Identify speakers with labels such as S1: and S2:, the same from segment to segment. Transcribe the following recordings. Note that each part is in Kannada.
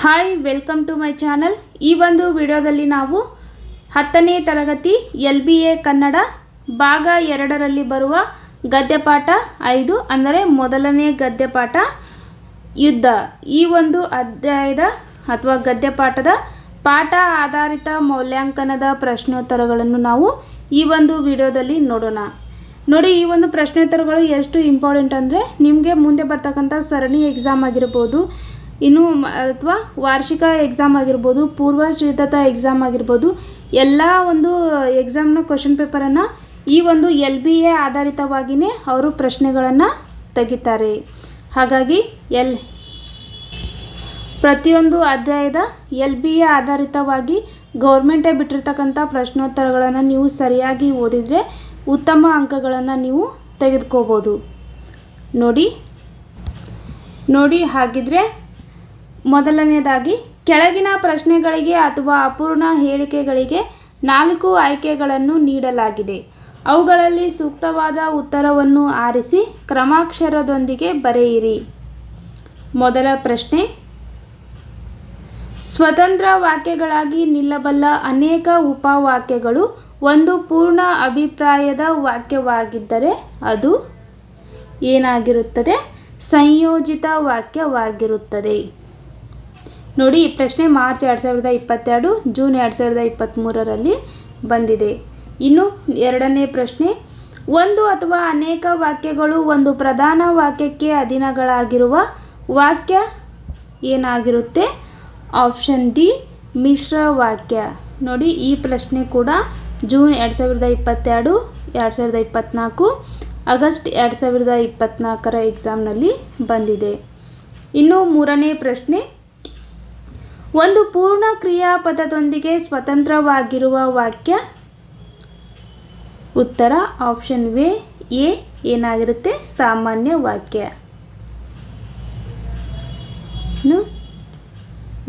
S1: Hi welcome to my channel ಈ ಒಂದು ವಿಡಿಯೋದಲ್ಲಿ ನಾವು ಹತ್ತನೇ ತರಗತಿ ಎಲ್ ಬಿ ಎ ಕನ್ನಡ ಭಾಗ ಎರಡರಲ್ಲಿ ಬರುವ ಗದ್ಯಪಾಠ ಐದು, ಅಂದರೆ ಮೊದಲನೇ ಗದ್ಯಪಾಠ ಯುದ್ಧ. ಈ ಒಂದು ಅಧ್ಯಾಯದ ಅಥವಾ ಗದ್ಯಪಾಠದ ಪಾಠ ಆಧಾರಿತ ಮೌಲ್ಯಾಂಕನದ ಪ್ರಶ್ನೋತ್ತರಗಳನ್ನು ನಾವು ಈ ಒಂದು ವಿಡಿಯೋದಲ್ಲಿ ನೋಡೋಣ. ನೋಡಿ, ಈ ಒಂದು ಪ್ರಶ್ನೋತ್ತರಗಳು ಎಷ್ಟು ಇಂಪಾರ್ಟೆಂಟ್ ಅಂದರೆ ನಿಮಗೆ ಮುಂದೆ ಬರ್ತಕ್ಕಂಥ ಸರಣಿ ಎಕ್ಸಾಮ್ ಆಗಿರ್ಬೋದು ಇನ್ನು ಅಥವಾ ವಾರ್ಷಿಕ ಎಕ್ಸಾಮ್ ಆಗಿರ್ಬೋದು ಪೂರ್ವ ಸಿದ್ಧತಾ ಎಕ್ಸಾಮ್ ಆಗಿರ್ಬೋದು, ಎಲ್ಲ ಒಂದು ಎಕ್ಸಾಮ್ನ ಕ್ವಶನ್ ಪೇಪರನ್ನು ಈ ಒಂದು ಎಲ್ ಬಿ ಎ ಆಧಾರಿತವಾಗಿಯೇ ಅವರು ಪ್ರಶ್ನೆಗಳನ್ನು ತೆಗಿತಾರೆ. ಹಾಗಾಗಿ ಎಲ್ ಪ್ರತಿಯೊಂದು ಅಧ್ಯಾಯದ ಎಲ್ ಬಿ ಎ ಆಧಾರಿತವಾಗಿ ಗೌರ್ಮೆಂಟೇ ಬಿಟ್ಟಿರ್ತಕ್ಕಂಥ ಪ್ರಶ್ನೋತ್ತರಗಳನ್ನು ನೀವು ಸರಿಯಾಗಿ ಓದಿದರೆ ಉತ್ತಮ ಅಂಕಗಳನ್ನು ನೀವು ತೆಗೆದುಕೋಬೋದು. ನೋಡಿ ನೋಡಿ ಹಾಗಿದ್ರೆ ಮೊದಲನೇದಾಗಿ ಕೆಳಗಿನ ಪ್ರಶ್ನೆಗಳಿಗೆ ಅಥವಾ ಅಪೂರ್ಣ ಹೇಳಿಕೆಗಳಿಗೆ ನಾಲ್ಕು ಆಯ್ಕೆಗಳನ್ನು ನೀಡಲಾಗಿದೆ. ಅವುಗಳಲ್ಲಿ ಸೂಕ್ತವಾದ ಉತ್ತರವನ್ನು ಆರಿಸಿ ಕ್ರಮಾಕ್ಷರದೊಂದಿಗೆ ಬರೆಯಿರಿ. ಮೊದಲ ಪ್ರಶ್ನೆ, ಸ್ವತಂತ್ರ ವಾಕ್ಯಗಳಾಗಿ ನಿಲ್ಲಬಲ್ಲ ಅನೇಕ ಉಪವಾಕ್ಯಗಳು ಒಂದು ಪೂರ್ಣ ಅಭಿಪ್ರಾಯದ ವಾಕ್ಯವಾಗಿದ್ದರೆ ಅದು ಏನಾಗಿರುತ್ತದೆ? ಸಂಯೋಜಿತ ವಾಕ್ಯವಾಗಿರುತ್ತದೆ. ನೋಡಿ, ಈ ಪ್ರಶ್ನೆ ಮಾರ್ಚ್ ಎರಡು ಸಾವಿರದ ಇಪ್ಪತ್ತೆರಡು, ಜೂನ್ ಎರಡು ಸಾವಿರದ ಇಪ್ಪತ್ತ್ಮೂರರಲ್ಲಿ ಬಂದಿದೆ. ಇನ್ನು ಎರಡನೇ ಪ್ರಶ್ನೆ, ಒಂದು ಅಥವಾ ಅನೇಕ ವಾಕ್ಯಗಳು ಒಂದು ಪ್ರಧಾನ ವಾಕ್ಯಕ್ಕೆ ಅಧೀನಗಳಾಗಿರುವ ವಾಕ್ಯ ಏನಾಗಿರುತ್ತೆ? ಆಪ್ಷನ್ ಡಿ, ಮಿಶ್ರ ವಾಕ್ಯ. ನೋಡಿ, ಈ ಪ್ರಶ್ನೆ ಕೂಡ ಜೂನ್ ಎರಡು ಸಾವಿರದ ಇಪ್ಪತ್ತೆರಡು, ಎರಡು ಸಾವಿರದ ಇಪ್ಪತ್ತ್ನಾಲ್ಕು ಆಗಸ್ಟ್ ಎರಡು ಸಾವಿರದ ಇಪ್ಪತ್ತ್ನಾಲ್ಕರ ಎಕ್ಸಾಮ್ನಲ್ಲಿ ಬಂದಿದೆ. ಇನ್ನು ಮೂರನೇ ಪ್ರಶ್ನೆ ಒಂದು ಪೂರ್ಣ ಕ್ರಿಯಾಪದದೊಂದಿಗೆ ಸ್ವತಂತ್ರವಾಗಿರುವ ವಾಕ್ಯ? ಉತ್ತರ ಆಪ್ಷನ್ ವೆ ಎ ಏನಾಗಿರುತ್ತೆ? ಸಾಮಾನ್ಯ ವಾಕ್ಯ.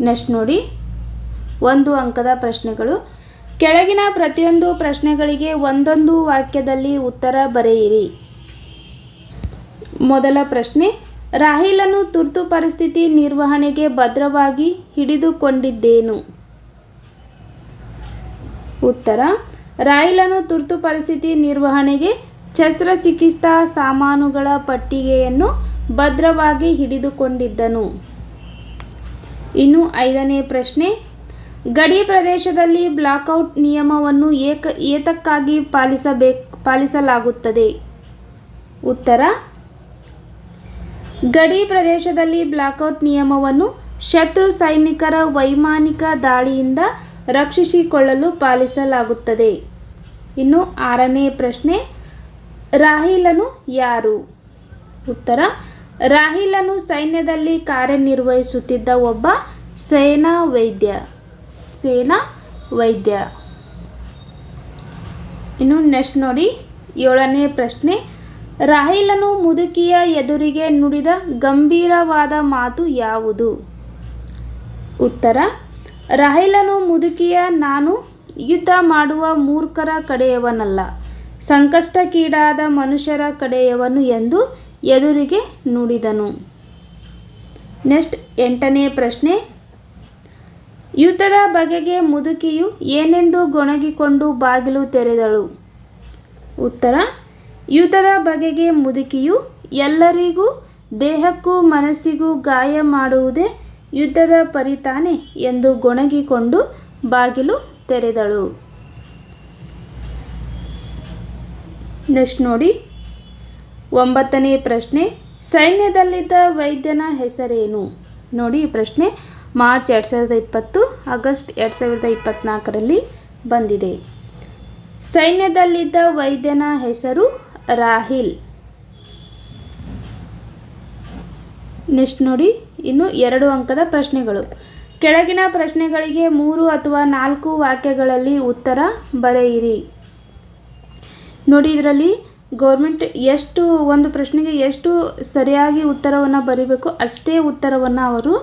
S1: ನೆಕ್ಸ್ಟ್ ನೋಡಿ. ಒಂದು ಅಂಕದ ಪ್ರಶ್ನೆಗಳು. ಕೆಳಗಿನ ಪ್ರತಿಯೊಂದು ಪ್ರಶ್ನೆಗಳಿಗೆ ಒಂದೊಂದು ವಾಕ್ಯದಲ್ಲಿ ಉತ್ತರ ಬರೆಯಿರಿ. ಮೊದಲ ಪ್ರಶ್ನೆ ರಾಹಿಲನು ತುರ್ತು ಪರಿಸ್ಥಿತಿ ನಿರ್ವಹಣೆಗೆ ಭದ್ರವಾಗಿ ಹಿಡಿದುಕೊಂಡಿದ್ದೇನು? ಉತ್ತರ ರಾಹಿಲನು ತುರ್ತು ಪರಿಸ್ಥಿತಿ ನಿರ್ವಹಣೆಗೆ ಶಸ್ತ್ರಚಿಕಿತ್ಸಾ ಸಾಮಾನುಗಳ ಪಟ್ಟಿಗೆಯನ್ನು ಭದ್ರವಾಗಿ ಹಿಡಿದುಕೊಂಡಿದ್ದನು. ಇನ್ನು ಐದನೇ ಪ್ರಶ್ನೆ, ಗಡಿ ಪ್ರದೇಶದಲ್ಲಿ ಬ್ಲಾಕ್ಔಟ್ ನಿಯಮವನ್ನು ಏಕ, ಏತಕ್ಕಾಗಿ ಪಾಲಿಸಬೇಕು, ಪಾಲಿಸಲಾಗುತ್ತದೆ? ಉತ್ತರ ಗಡಿ ಪ್ರದೇಶದಲ್ಲಿ ಬ್ಲಾಕ್ಔಟ್ ನಿಯಮವನ್ನು ಶತ್ರು ಸೈನಿಕರ ವೈಮಾನಿಕ ದಾಳಿಯಿಂದ ರಕ್ಷಿಸಿಕೊಳ್ಳಲು ಪಾಲಿಸಲಾಗುತ್ತದೆ. ಇನ್ನು ಆರನೇ ಪ್ರಶ್ನೆ, ರಾಹಿಲನು ಯಾರು? ಉತ್ತರ, ರಾಹಿಲನು ಸೈನ್ಯದಲ್ಲಿ ಕಾರ್ಯನಿರ್ವಹಿಸುತ್ತಿದ್ದ ಒಬ್ಬ ಸೇನಾ ವೈದ್ಯ. ಸೇನಾ ವೈದ್ಯ. ಇನ್ನು ನೆಕ್ಸ್ಟ್ ನೋಡಿ, ಏಳನೇ ಪ್ರಶ್ನೆ ರಾಹಿಲನು ಮುದುಕಿಯ ಎದುರಿಗೆ ನುಡಿದ ಗಂಭೀರವಾದ ಮಾತು ಯಾವುದು? ಉತ್ತರ, ರಾಹಿಲನು ಮುದುಕಿಯ ನಾನು ಯುದ್ಧ ಮಾಡುವ ಮೂರ್ಖರ ಕಡೆಯವನಲ್ಲ, ಸಂಕಷ್ಟಕ್ಕೀಡಾದ ಮನುಷ್ಯರ ಕಡೆಯವನು ಎಂದು ಎದುರಿಗೆ ನುಡಿದನು. ನೆಕ್ಸ್ಟ್ ಎಂಟನೇ ಪ್ರಶ್ನೆ, ಯುದ್ಧದ ಬಗೆಗೆ ಮುದುಕಿಯು ಏನೆಂದು ಗೊಣಗಿಕೊಂಡು ಬಾಗಿಲು ತೆರೆದಳು? ಉತ್ತರ ಯುದ್ಧದ ಬಗೆಗೆ ಮುದುಕಿಯು ಎಲ್ಲರಿಗೂ, ದೇಹಕ್ಕೂ, ಮನಸ್ಸಿಗೂ ಗಾಯ ಮಾಡುವುದೇ ಯುದ್ಧದ ಪರಿತಾನೆ ಎಂದು ಗೊಣಗಿಕೊಂಡು ಬಾಗಿಲು ತೆರೆದಳು. ನೆಕ್ಸ್ಟ್ ನೋಡಿ. ಒಂಬತ್ತನೇ ಪ್ರಶ್ನೆ. ಸೈನ್ಯದಲ್ಲಿದ್ದ ವೈದ್ಯನ ಹೆಸರೇನು? ನೋಡಿ ಪ್ರಶ್ನೆ. ಮಾರ್ಚ್ ಎರಡು ಸಾವಿರದ ಇಪ್ಪತ್ತು, ಆಗಸ್ಟ್ ಎರಡು ಸಾವಿರದ ಇಪ್ಪತ್ತ್ನಾಲ್ಕರಲ್ಲಿ ಬಂದಿದೆ. ಸೈನ್ಯದಲ್ಲಿದ್ದ ವೈದ್ಯನ ಹೆಸರು ರಾಹಿಲ್. ನೆಕ್ಸ್ಟ್ ನೋಡಿ, ಇನ್ನು ಎರಡು ಅಂಕದ ಪ್ರಶ್ನೆಗಳು. ಕೆಳಗಿನ ಪ್ರಶ್ನೆಗಳಿಗೆ ಮೂರು ಅಥವಾ ನಾಲ್ಕು ವಾಕ್ಯಗಳಲ್ಲಿ ಉತ್ತರ ಬರೆಯಿರಿ. ನೋಡಿ, ಇದರಲ್ಲಿ ಗೌರ್ಮೆಂಟ್ ಎಷ್ಟು, ಒಂದು ಪ್ರಶ್ನೆಗೆ ಎಷ್ಟು ಸರಿಯಾಗಿ ಉತ್ತರವನ್ನು ಬರೀಬೇಕು, ಅಷ್ಟೇ ಉತ್ತರವನ್ನು ಅವರು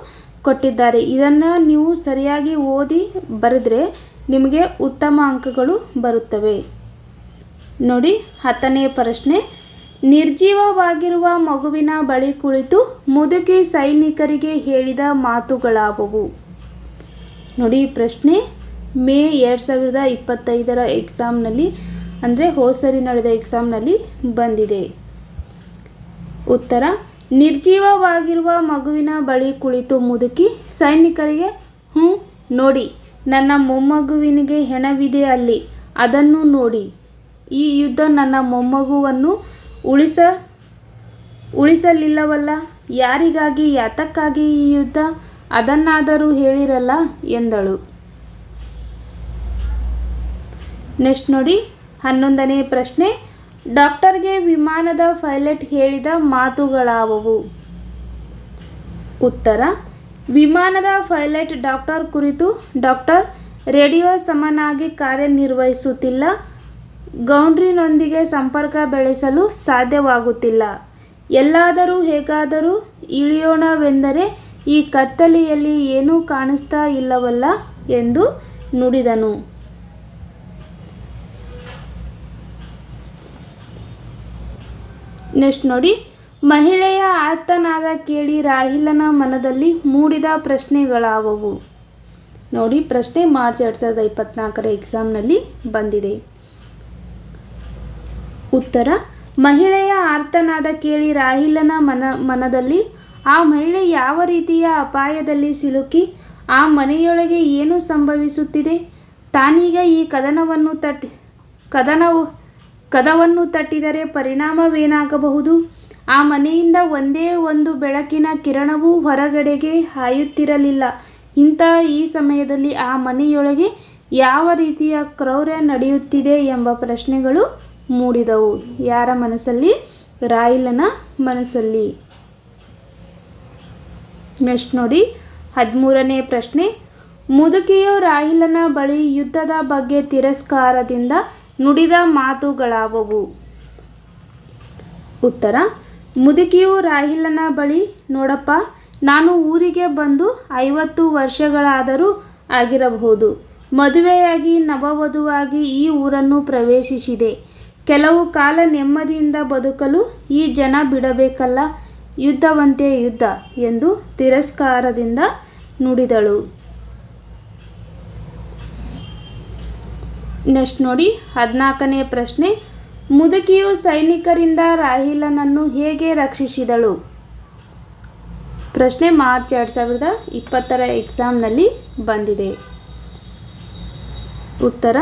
S1: ಕೊಟ್ಟಿದ್ದಾರೆ. ಇದನ್ನು ನೀವು ಸರಿಯಾಗಿ ಓದಿ ಬರೆದ್ರೆ ನಿಮಗೆ ಉತ್ತಮ ಅಂಕಗಳು ಬರುತ್ತವೆ. ನೋಡಿ ಹತ್ತನೇ ಪ್ರಶ್ನೆ. ನಿರ್ಜೀವವಾಗಿರುವ ಮಗುವಿನ ಬಳಿ ಕುಳಿತು ಮುದುಕಿ ಸೈನಿಕರಿಗೆ ಹೇಳಿದ ಮಾತುಗಳಾವುವು? ನೋಡಿ ಪ್ರಶ್ನೆ ಮೇ ಎರಡು ಸಾವಿರದ ಇಪ್ಪತ್ತೈದರ ಎಕ್ಸಾಮ್ನಲ್ಲಿ, ಅಂದರೆ ಹೋಸರಿ ನಡೆದ ಎಕ್ಸಾಮ್ನಲ್ಲಿ ಬಂದಿದೆ. ಉತ್ತರ, ನಿರ್ಜೀವವಾಗಿರುವ ಮಗುವಿನ ಬಳಿ ಕುಳಿತು ಮುದುಕಿ ಸೈನಿಕರಿಗೆ ಹ್ಞೂ ನೋಡಿ, ನನ್ನ ಮೊಮ್ಮಗುವಿನಿಗೆ ಹೆಣವಿದೆ ಅಲ್ಲಿ, ಅದನ್ನು ನೋಡಿ. ಈ ಯುದ್ಧ ನನ್ನ ಮೊಮ್ಮಗುವನ್ನು ಉಳಿಸ, ಉಳಿಸಲಿಲ್ಲವಲ್ಲ? ಯಾರಿಗಾಗಿ, ಯಾತಕ್ಕಾಗಿ ಈ ಯುದ್ಧ? ಅದನ್ನಾದರೂ ಹೇಳಿರಲ್ಲ ಎಂದಳು. ನೆಕ್ಸ್ಟ್ ನೋಡಿ, ಹನ್ನೊಂದನೇ ಪ್ರಶ್ನೆ. ಡಾಕ್ಟರ್ಗೆ ವಿಮಾನದ ಪೈಲಟ್ ಹೇಳಿದ ಮಾತುಗಳಾವುವು? ಉತ್ತರ, ವಿಮಾನದ ಪೈಲಟ್ ಡಾಕ್ಟರ್ ಕುರಿತು ಡಾಕ್ಟರ್ ರೇಡಿಯೋ ಸಮನಾಗಿ ಕಾರ್ಯನಿರ್ವಹಿಸುತ್ತಿಲ್ಲ. ಗೌಂಡ್ರಿನೊಂದಿಗೆ ಸಂಪರ್ಕ ಬೆಳೆಸಲು ಸಾಧ್ಯವಾಗುತ್ತಿಲ್ಲ. ಎಲ್ಲಾದರೂ ಹೇಗಾದರೂ ಇಳಿಯೋಣವೆಂದರೆ ಈ ಕತ್ತಲೆಯಲ್ಲಿ ಏನೂ ಕಾಣಿಸ್ತಾ ಇಲ್ಲವಲ್ಲ ಎಂದು ನುಡಿದನು. ನೆಕ್ಸ್ಟ್ ನೋಡಿ. ಮಹಿಳೆಯ ಆತನಾದ ಕೇಳಿ ರಾಹಿಲನ ಮನದಲ್ಲಿ ಮೂಡಿದ ಪ್ರಶ್ನೆಗಳಾವವು. ನೋಡಿ, ಪ್ರಶ್ನೆ ಮಾರ್ಚ್ ಎರಡು ಸಾವಿರದ ಇಪ್ಪತ್ನಾಲ್ಕರ ಎಕ್ಸಾಮ್ನಲ್ಲಿ ಬಂದಿದೆ. ಉತ್ತರ, ಮಹಿಳೆಯ ಆರ್ತನಾದ ಕೇಳಿ ರಾಹಿಲನ ಮನ, ಮನದಲ್ಲಿ, ಆ ಮಹಿಳೆ ಯಾವ ರೀತಿಯ ಅಪಾಯದಲ್ಲಿ ಸಿಲುಕಿ, ಆ ಮನೆಯೊಳಗೆ ಏನು ಸಂಭವಿಸುತ್ತಿದೆ? ತಾನೀಗ ಈ ಕದನವನ್ನು ತಟ್ಟಿ, ಕದನವು, ಕದವನ್ನು ತಟ್ಟಿದರೆ ಪರಿಣಾಮವೇನಾಗಬಹುದು? ಆ ಮನೆಯಿಂದ ಒಂದೇ ಒಂದು ಬೆಳಕಿನ ಕಿರಣವೂ ಹೊರಗಡೆಗೆ ಹಾಯುತ್ತಿರಲಿಲ್ಲ. ಇಂಥ ಈ ಸಮಯದಲ್ಲಿ ಆ ಮನೆಯೊಳಗೆ ಯಾವ ರೀತಿಯ ಕ್ರೌರ್ಯ ನಡೆಯುತ್ತಿದೆ ಎಂಬ ಪ್ರಶ್ನೆಗಳು ಮೂಡಿದವು. ಯಾರ ಮನಸ್ಸಲ್ಲಿ? ರಾಯಿಲನ ಮನಸ್ಸಲ್ಲಿ. ನೆಕ್ಸ್ಟ್ ನೋಡಿ. ಹದಿಮೂರನೇ ಪ್ರಶ್ನೆ. ಮುದುಕಿಯು ರಾಹಿಲನ ಬಳಿ ಯುದ್ಧದ ಬಗ್ಗೆ ತಿರಸ್ಕಾರದಿಂದ ನುಡಿದ ಮಾತುಗಳಾವವು? ಉತ್ತರ. ಮುದುಕಿಯು ರಾಹಿಲನ ಬಳಿ, ನೋಡಪ್ಪ, ನಾನು ಊರಿಗೆ ಬಂದು ಐವತ್ತು ವರ್ಷಗಳಾದರೂ ಆಗಿರಬಹುದು. ಮದುವೆಯಾಗಿ ನವವಧುವಾಗಿ ಈ ಊರನ್ನು ಪ್ರವೇಶಿಸಿದೆ. ಕೆಲವು ಕಾಲ ನೆಮ್ಮದಿಯಿಂದ ಬದುಕಲು ಈ ಜನ ಬಿಡಬೇಕಲ್ಲ? ಯುದ್ಧವಂತೆ ಯುದ್ಧ ಎಂದು ತಿರಸ್ಕಾರದಿಂದ ನುಡಿದಳು. ನೆಕ್ಸ್ಟ್ ನೋಡಿ, ಹದಿನಾಲ್ಕನೇ ಪ್ರಶ್ನೆ. ಮುದುಕಿಯು ಸೈನಿಕರಿಂದ ರಾಹಿಲನನ್ನು ಹೇಗೆ ರಕ್ಷಿಸಿದಳು? ಪ್ರಶ್ನೆ ಮಾರ್ಚ್ ಎರಡು ಸಾವಿರದ ಇಪ್ಪತ್ತರ ಎಕ್ಸಾಮ್ನಲ್ಲಿ ಬಂದಿದೆ. ಉತ್ತರ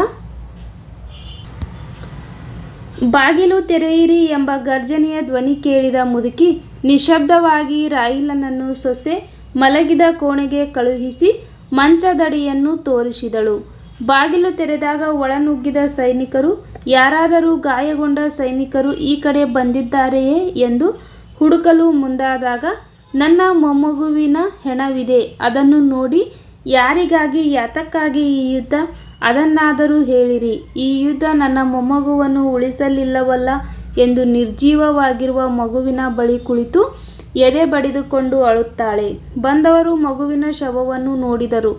S1: ಬಾಗಿಲು ತೆರೆಯಿರಿ ಎಂಬ ಗರ್ಜನೆಯ ಧ್ವನಿ ಕೇಳಿದ ಮುದುಕಿ ನಿಶಬ್ದವಾಗಿ ರೈಲನನ್ನು ಸೊಸೆ ಮಲಗಿದ ಕೋಣೆಗೆ ಕಳುಹಿಸಿ ಮಂಚದಡಿಯನ್ನು ತೋರಿಸಿದಳು. ಬಾಗಿಲು ತೆರೆದಾಗ ಒಳನುಗ್ಗಿದ ಸೈನಿಕರು, ಯಾರಾದರೂ ಗಾಯಗೊಂಡ ಸೈನಿಕರು ಈ ಕಡೆ ಬಂದಿದ್ದಾರೆಯೇ ಎಂದು ಹುಡುಕಲು ಮುಂದಾದಾಗ, ನನ್ನ ಮೊಮ್ಮಗುವಿನ ಹೆಣವಿದೆ, ಅದನ್ನು ನೋಡಿ ಯಾರಿಗಾಗಿ ಯಾತಕ್ಕಾಗಿ ಈ ಯುದ್ಧ ಅದನ್ನಾದರೂ ಹೇಳಿರಿ, ಈ ಯುದ್ಧ ನನ್ನ ಮೊಮ್ಮಗುವನ್ನು ಉಳಿಸಲಿಲ್ಲವಲ್ಲ ಎಂದು ನಿರ್ಜೀವವಾಗಿರುವ ಮಗುವಿನ ಬಳಿ ಕುಳಿತು ಎದೆ ಬಡಿದುಕೊಂಡು ಅಳುತ್ತಾಳೆ. ಬಂದವರು ಮಗುವಿನ ಶವವನ್ನು ನೋಡಿದರು.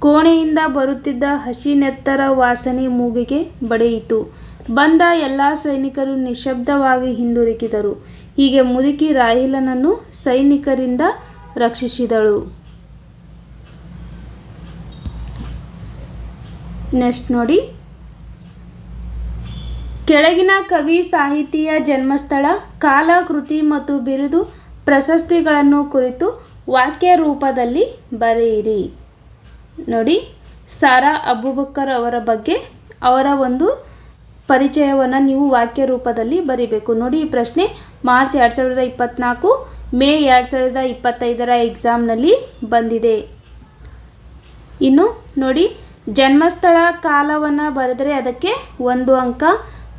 S1: ಕೋಣೆಯಿಂದ ಬರುತ್ತಿದ್ದ ಹಸಿನೆತ್ತರ ವಾಸನೆ ಮೂಗಿಗೆ ಬಡಿಯಿತು. ಬಂದ ಎಲ್ಲ ಸೈನಿಕರು ನಿಶಬ್ದವಾಗಿ ಹಿಂದಿರುಗಿದರು. ಹೀಗೆ ಮುದುಕಿ ರಾಹಿಲನನ್ನು ಸೈನಿಕರಿಂದ ರಕ್ಷಿಸಿದಳು. ನೆಕ್ಸ್ಟ್ ನೋಡಿ. ಕೆಳಗಿನ ಕವಿ ಸಾಹಿತಿಯ ಜನ್ಮಸ್ಥಳ ಕಾಲ ಕೃತಿ ಮತ್ತು ಬಿರುದು ಪ್ರಶಸ್ತಿಗಳನ್ನು ಕುರಿತು ವಾಕ್ಯ ರೂಪದಲ್ಲಿ ಬರೆಯಿರಿ. ನೋಡಿ, ಸಾರಾ ಅಬುಬಕ್ಕರ್ ಅವರ ಬಗ್ಗೆ ಅವರ ಒಂದು ಪರಿಚಯವನ್ನು ನೀವು ವಾಕ್ಯ ರೂಪದಲ್ಲಿ ಬರಿಬೇಕು. ನೋಡಿ, ಈ ಪ್ರಶ್ನೆ ಮಾರ್ಚ್ ಎರಡು ಸಾವಿರದ ಇಪ್ಪತ್ತ್ನಾಲ್ಕು ಮೇ ಎರಡು ಸಾವಿರದ ಇಪ್ಪತ್ತೈದರ ಎಕ್ಸಾಮ್ನಲ್ಲಿ ಬಂದಿದೆ. ಇನ್ನು ನೋಡಿ ಜನ್ಮಸ್ಥಳ ಕಾಲವನ್ನು ಬರೆದರೆ ಅದಕ್ಕೆ ಒಂದು ಅಂಕ,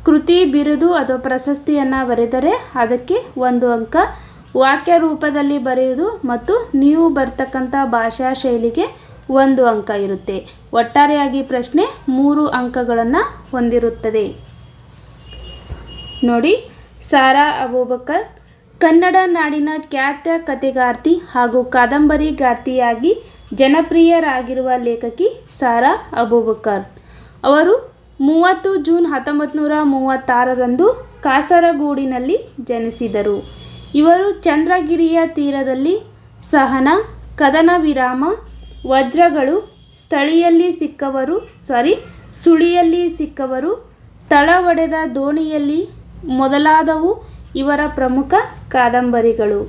S1: ಕೃತಿ, ಬಿರುದು ಅಥವಾ ಪ್ರಶಸ್ತಿಯನ್ನು ಬರೆದರೆ ಅದಕ್ಕೆ ಒಂದು ಅಂಕ. ವಾಕ್ಯ ರೂಪದಲ್ಲಿ ಬರೆಯುವುದು ಮತ್ತು ನೀವು ಬರ್ತಕ್ಕಂಥ ಭಾಷಾ ಶೈಲಿಗೆ ಒಂದು ಅಂಕ ಇರುತ್ತೆ. ಒಟ್ಟಾರೆಯಾಗಿ ಪ್ರಶ್ನೆ ಮೂರು ಅಂಕಗಳನ್ನು ಹೊಂದಿರುತ್ತದೆ. ನೋಡಿ, ಸಾರಾ ಅಬೂಬಕರ್, ಕನ್ನಡ ನಾಡಿನ ಖ್ಯಾತ ಕಥೆಗಾರ್ತಿ ಹಾಗೂ ಕಾದಂಬರಿಗಾರ್ತಿಯಾಗಿ ಜನಪ್ರಿಯರಾಗಿರುವ ಲೇಖಕಿ ಸಾರಾ ಅಬೂಬಕರ್. ಅವರು ಮೂವತ್ತು ಜೂನ್ ಹತ್ತೊಂಬತ್ತು ನೂರ ಮೂವತ್ತಾರರಂದು ಕಾಸರಗೂಡಿನಲ್ಲಿ ಜನಿಸಿದರು. ಇವರು ಚಂದ್ರಗಿರಿಯ ತೀರದಲ್ಲಿ ಸಹನ, ಕದನ ವಿರಾಮ, ವಜ್ರಗಳು, ಸ್ಥಳೀಯಲ್ಲಿ ಸಿಕ್ಕವರು ಸಾರಿ ಸುಳಿಯಲ್ಲಿ ಸಿಕ್ಕವರು ತಳ ಒಡೆದ ದೋಣಿಯಲ್ಲಿ ಮೊದಲಾದವು ಇವರ ಪ್ರಮುಖ ಕಾದಂಬರಿಗಳು.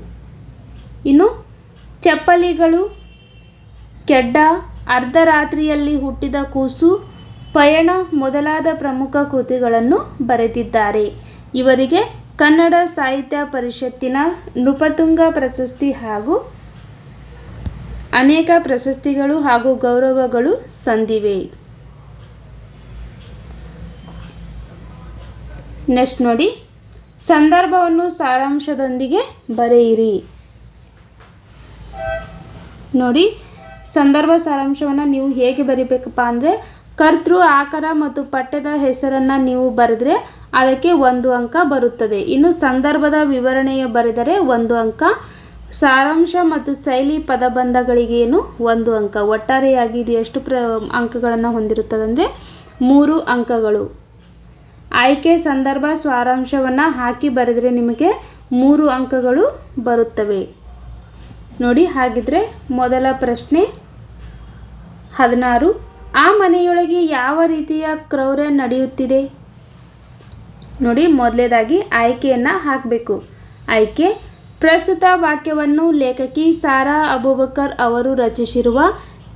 S1: ಇನ್ನು ಚಪ್ಪಲಿಗಳು ಕೆಡ್ಡ ಅರ್ಧರಾತ್ರಿಯಲ್ಲಿ ಹುಟ್ಟಿದ ಕೂಸು ಪಯಣ ಮೊದಲಾದ ಪ್ರಮುಖ ಕೃತಿಗಳನ್ನು ಬರೆದಿದ್ದಾರೆ. ಇವರಿಗೆ ಕನ್ನಡ ಸಾಹಿತ್ಯ ಪರಿಷತ್ತಿನ ನೃಪತುಂಗ ಪ್ರಶಸ್ತಿ ಹಾಗೂ ಅನೇಕ ಪ್ರಶಸ್ತಿಗಳು ಹಾಗೂ ಗೌರವಗಳು ಸಂದಿವೆ. ನೆಕ್ಸ್ಟ್ ನೋಡಿ, ಸಂದರ್ಭವನ್ನು ಸಾರಾಂಶದೊಂದಿಗೆ ಬರೆಯಿರಿ. ನೋಡಿ ಸಂದರ್ಭ ಸಾರಾಂಶವನ್ನು ನೀವು ಹೇಗೆ ಬರಿಬೇಕಪ್ಪ ಅಂದರೆ ಕರ್ತೃ ಆಕಾರ ಮತ್ತು ಪಠ್ಯದ ಹೆಸರನ್ನು ನೀವು ಬರೆದ್ರೆ ಅದಕ್ಕೆ ಒಂದು ಅಂಕ ಬರುತ್ತದೆ. ಇನ್ನು ಸಂದರ್ಭದ ವಿವರಣೆಯ ಬರೆದರೆ ಒಂದು ಅಂಕ, ಸಾರಾಂಶ ಮತ್ತು ಶೈಲಿ ಪದಬಂಧಗಳಿಗೇನು ಒಂದು ಅಂಕ. ಒಟ್ಟಾರೆಯಾಗಿ ಇದು ಎಷ್ಟು ಪ್ರ ಅಂಕಗಳನ್ನು ಹೊಂದಿರುತ್ತದೆ ಅಂದರೆ ಮೂರು ಅಂಕಗಳು. ಆಯ್ಕೆ ಸಂದರ್ಭ ಸಾರಾಂಶವನ್ನು ಹಾಕಿ ಬರೆದರೆ ನಿಮಗೆ ಮೂರು ಅಂಕಗಳು ಬರುತ್ತವೆ. ನೋಡಿ, ಹಾಗಿದ್ರೆ ಮೊದಲ ಪ್ರಶ್ನೆ ಹದಿನಾರು. ಆ ಮನೆಯೊಳಗೆ ಯಾವ ರೀತಿಯ ಕ್ರೌರ್ಯ ನಡೆಯುತ್ತಿದೆ? ನೋಡಿ, ಮೊದಲೇದಾಗಿ ಆಯ್ಕೆಯನ್ನು ಹಾಕಬೇಕು. ಆಯ್ಕೆ, ಪ್ರಸ್ತುತ ವಾಕ್ಯವನ್ನು ಲೇಖಕಿ ಸಾರಾ ಅಬೂಬಕರ್ ಅವರು ರಚಿಸಿರುವ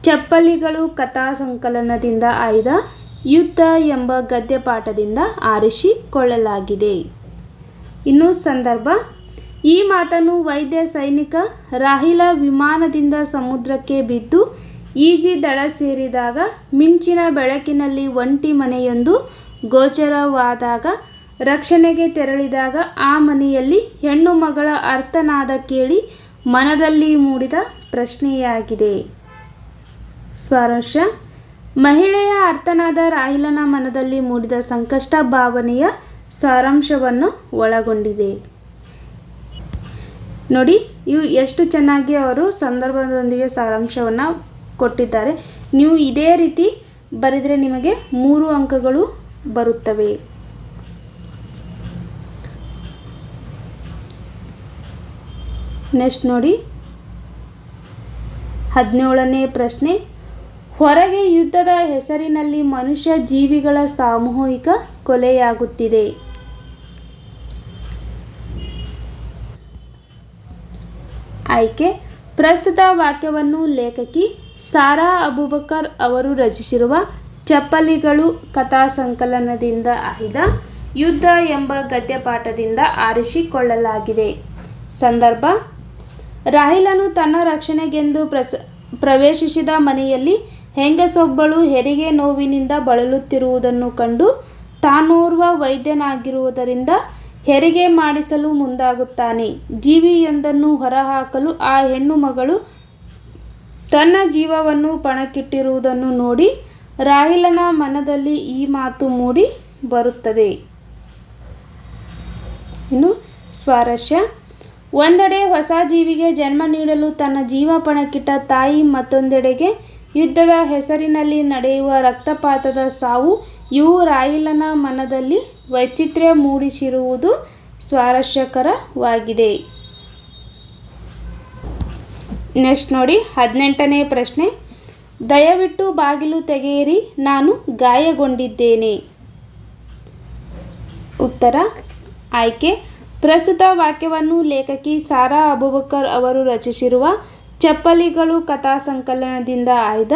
S1: ಚಪ್ಪಲಿಗಳು ಕಥಾ ಸಂಕಲನದಿಂದ ಆಯ್ದ ಯುದ್ಧ ಎಂಬ ಗದ್ಯಪಾಠದಿಂದ ಆರಿಸಿಕೊಳ್ಳಲಾಗಿದೆ. ಇನ್ನು ಸಂದರ್ಭ ಈ ಮಾತನ್ನು ವೈದ್ಯ ಸೈನಿಕ ರಾಹಿಲ ವಿಮಾನದಿಂದ ಸಮುದ್ರಕ್ಕೆ ಬಿದ್ದು ಈಜಿ ದಡ ಸೇರಿದಾಗ ಮಿಂಚಿನ ಬೆಳಕಿನಲ್ಲಿ ಒಂಟಿ ಮನೆಯೊಂದು ಗೋಚರವಾದಾಗ ರಕ್ಷಣೆಗೆ ತೆರಳಿದಾಗ ಆ ಮನೆಯಲ್ಲಿ ಹೆಣ್ಣು ಮಗಳ ಅರ್ಥನಾದ ಕೇಳಿ ಮನದಲ್ಲಿ ಮೂಡಿದ ಪ್ರಶ್ನೆಯಾಗಿದೆ. ಸ್ವಾರಸ್ಯ. ಮಹಿಳೆಯ ಅರ್ಥನಾದ ರಾಹಿಲನ ಮನದಲ್ಲಿ ಮೂಡಿದ ಸಂಕಷ್ಟ ಭಾವನೆಯ ಸಾರಾಂಶವನ್ನು ಒಳಗೊಂಡಿದೆ. ನೋಡಿ, ಇವು ಎಷ್ಟು ಚೆನ್ನಾಗಿ ಅವರು ಸಂದರ್ಭದೊಂದಿಗೆ ಸಾರಾಂಶವನ್ನು ಕೊಟ್ಟಿದ್ದಾರೆ. ನೀವು ಇದೇ ರೀತಿ ಬರೆದರೆ ನಿಮಗೆ ಮೂರು ಅಂಕಗಳು ಬರುತ್ತವೆ. ನೆಕ್ಸ್ಟ್ ನೋಡಿ. ಹದಿನೇಳನೇ ಪ್ರಶ್ನೆ. ಹೊರಗೆ ಯುದ್ಧದ ಹೆಸರಿನಲ್ಲಿ ಮನುಷ್ಯ ಜೀವಿಗಳ ಸಾಮೂಹಿಕ ಕೊಲೆಯಾಗುತ್ತಿದೆ. ಆಯ್ಕೆ. ಪ್ರಸ್ತುತ ವಾಕ್ಯವನ್ನು ಲೇಖಕಿ ಸಾರಾ ಅಬೂಬಕರ್ ಅವರು ರಚಿಸಿರುವ ಚಪ್ಪಲಿಗಳು ಕಥಾ ಸಂಕಲನದಿಂದ ಆಯ್ದ ಯುದ್ಧ ಎಂಬ ಗದ್ಯಪಾಠದಿಂದ ಆರಿಸಿಕೊಳ್ಳಲಾಗಿದೆ. ಸಂದರ್ಭ, ರಾಹಿಲನು ತನ್ನ ರಕ್ಷಣೆಗೆಂದು ಪ್ರಸ, ಪ್ರವೇಶಿಸಿದ ಮನೆಯಲ್ಲಿ ಹೆಂಗಸೊಬ್ಬಳು ಹೆರಿಗೆ ನೋವಿನಿಂದ ಬಳಲುತ್ತಿರುವುದನ್ನು ಕಂಡು ತಾನೋರ್ವ ವೈದ್ಯನಾಗಿರುವುದರಿಂದ ಹೆರಿಗೆ ಮಾಡಿಸಲು ಮುಂದಾಗುತ್ತಾನೆ. ಜೀವಿಯೊಂದನ್ನು ಹೊರಹಾಕಲು ಆ ಹೆಣ್ಣು ಮಗಳು ತನ್ನ ಜೀವವನ್ನು ಪಣಕ್ಕಿಟ್ಟಿರುವುದನ್ನು ನೋಡಿ ರಾಹಿಲನ ಮನದಲ್ಲಿ ಈ ಮಾತು ಮೂಡಿ ಬರುತ್ತದೆ. ಇನ್ನು ಸ್ವಾರಸ್ಯ. ಒಂದೆಡೆ ಹೊಸ ಜೀವಿಗೆ ಜನ್ಮ ನೀಡಲು ತನ್ನ ಜೀವ ಪಣಕ್ಕಿಟ್ಟ ತಾಯಿ ಮತ್ತೊಂದೆಡೆಗೆ ಯುದ್ಧದ ಹೆಸರಿನಲ್ಲಿ ನಡೆಯುವ ರಕ್ತಪಾತದ ಸಾವು ಇವು ರಾಯಿಲನ ಮನದಲ್ಲಿ ವೈಚಿತ್ರ್ಯ ಮೂಡಿಸಿರುವುದು ಸ್ವಾರಸ್ಯಕರವಾಗಿದೆ. ನೆಕ್ಸ್ಟ್ ನೋಡಿ, ಹದಿನೆಂಟನೇ ಪ್ರಶ್ನೆ. ದಯವಿಟ್ಟು ಬಾಗಿಲು ತೆಗೆಯಿರಿ, ನಾನು ಗಾಯಗೊಂಡಿದ್ದೇನೆ. ಉತ್ತರ, ಆಯ್ಕೆ. ಪ್ರಸ್ತುತ ವಾಕ್ಯವನ್ನು ಲೇಖಕಿ ಸಾರಾ ಅಬೂಬಕರ್ ಅವರು ರಚಿಸಿರುವ ಚಪ್ಪಲಿಗಳು ಕಥಾ ಸಂಕಲನದಿಂದ ಆಯ್ದ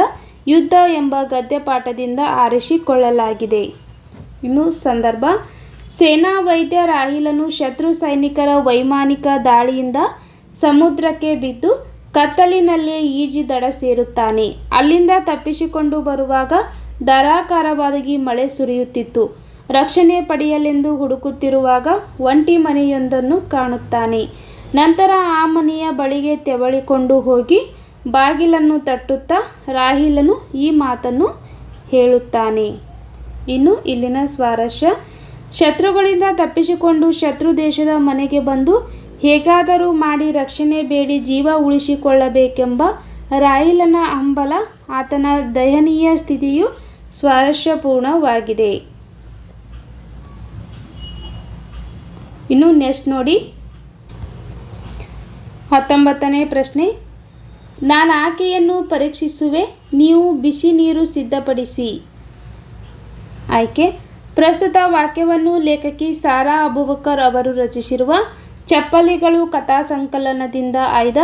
S1: ಯುದ್ಧ ಎಂಬ ಗದ್ಯಪಾಠದಿಂದ ಆರಿಸಿಕೊಳ್ಳಲಾಗಿದೆ. ಇನ್ನು ಸಂದರ್ಭ, ಸೇನಾ ವೈದ್ಯ ರಾಹಿಲನು ಶತ್ರು ಸೈನಿಕರ ವೈಮಾನಿಕ ದಾಳಿಯಿಂದ ಸಮುದ್ರಕ್ಕೆ ಬಿದ್ದು ಕತ್ತಲಿನಲ್ಲಿ ಈಜಿ ದಡ ಸೇರುತ್ತಾನೆ. ಅಲ್ಲಿಂದ ತಪ್ಪಿಸಿಕೊಂಡು ಬರುವಾಗ ಧಾರಾಕಾರವಾಗಿ ಮಳೆ ಸುರಿಯುತ್ತಿತ್ತು. ರಕ್ಷಣೆ ಪಡೆಯಲೆಂದು ಹುಡುಕುತ್ತಿರುವಾಗ ಒಂಟಿ ಮನೆಯೊಂದನ್ನು ಕಾಣುತ್ತಾನೆ. ನಂತರ ಆ ಮನೆಯ ಬಳಿಗೆ ತೆವಳಿಕೊಂಡು ಹೋಗಿ ಬಾಗಿಲನ್ನು ತಟ್ಟುತ್ತಾ ರಾಹಿಲನು ಈ ಮಾತನ್ನು ಹೇಳುತ್ತಾನೆ. ಇನ್ನು ಇಲ್ಲಿನ ಸ್ವಾರಸ್ಯ. ಶತ್ರುಗಳಿಂದ ತಪ್ಪಿಸಿಕೊಂಡು ಶತ್ರು ದೇಶದ ಮನೆಗೆ ಬಂದು ಹೇಗಾದರೂ ಮಾಡಿ ರಕ್ಷಣೆ ಬೇಡಿ ಜೀವ ಉಳಿಸಿಕೊಳ್ಳಬೇಕೆಂಬ ರಾಯಿಲನ ಹಂಬಲ, ಆತನ ದಯನೀಯ ಸ್ಥಿತಿಯು ಸ್ವಾರಸ್ಯಪೂರ್ಣವಾಗಿದೆ. ಇನ್ನು ನೆಕ್ಸ್ಟ್ ನೋಡಿ. ಹತ್ತೊಂಬತ್ತನೇ ಪ್ರಶ್ನೆ. ನಾನು ಆಕೆಯನ್ನು ಪರೀಕ್ಷಿಸುವೆ, ನೀವು ಬಿಸಿ ನೀರು ಸಿದ್ಧಪಡಿಸಿ. ಆಯ್ಕೆ. ಪ್ರಸ್ತುತ ವಾಕ್ಯವನ್ನು ಲೇಖಕಿ ಸಾರಾ ಅಬುಬಕರ್ ಅವರು ರಚಿಸಿರುವ ಚಪ್ಪಲಿಗಳು ಕಥಾ ಸಂಕಲನದಿಂದ ಆಯ್ದ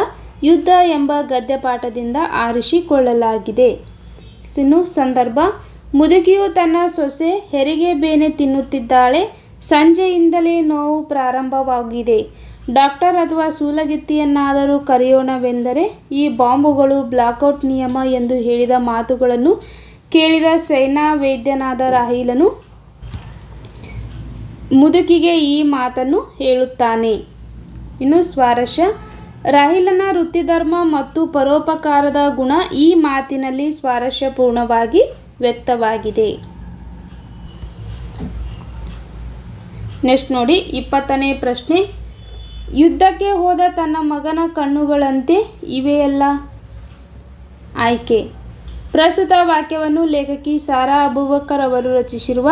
S1: ಯುದ್ಧ ಎಂಬ ಗದ್ಯಪಾಠದಿಂದ ಆರಿಸಿಕೊಳ್ಳಲಾಗಿದೆ. ಸಿನು ಸಂದರ್ಭ ಮುದುಕಿಯು ತನ್ನ ಸೊಸೆ ಹೆರಿಗೆ ಬೇನೆ ತಿನ್ನುತ್ತಿದ್ದಾಳೆ. ಸಂಜೆಯಿಂದಲೇ ನೋವು ಪ್ರಾರಂಭವಾಗಿದೆ. ಡಾಕ್ಟರ್ ಅಥವಾ ಸೂಲಗಿತ್ತಿಯನ್ನಾದರೂ ಕರೆಯೋಣವೆಂದರೆ ಈ ಬಾಂಬುಗಳು ಬ್ಲಾಕೌಟ್ ನಿಯಮ ಎಂದು ಹೇಳಿದ ಮಾತುಗಳನ್ನು ಕೇಳಿದ ಸೇನಾ ವೈದ್ಯನಾದ ರಾಹಿಲನು ಮುದುಕಿಗೆ ಈ ಮಾತನ್ನು ಹೇಳುತ್ತಾನೆ. ಇನ್ನು ಸ್ವಾರಸ್ಯ, ರಾಹಿಲನ ವೃತ್ತಿಧರ್ಮ ಮತ್ತು ಪರೋಪಕಾರದ ಗುಣ ಈ ಮಾತಿನಲ್ಲಿ ಸ್ವಾರಸ್ಯಪೂರ್ಣವಾಗಿ ವ್ಯಕ್ತವಾಗಿದೆ. ನೆಕ್ಸ್ಟ್ ನೋಡಿ, ಇಪ್ಪತ್ತನೇ ಪ್ರಶ್ನೆ. ಯುದ್ಧಕ್ಕೆ ಹೋದ ತನ್ನ ಮಗನ ಕಣ್ಣುಗಳಂತೆ ಇವೆಯಲ್ಲ? ಆಯ್ಕೆ. ಪ್ರಸ್ತುತ ವಾಕ್ಯವನ್ನು ಲೇಖಕಿ ಸಾರಾ ಅಬೂಬಕ್ಕರ್ ಅವರು ರಚಿಸಿರುವ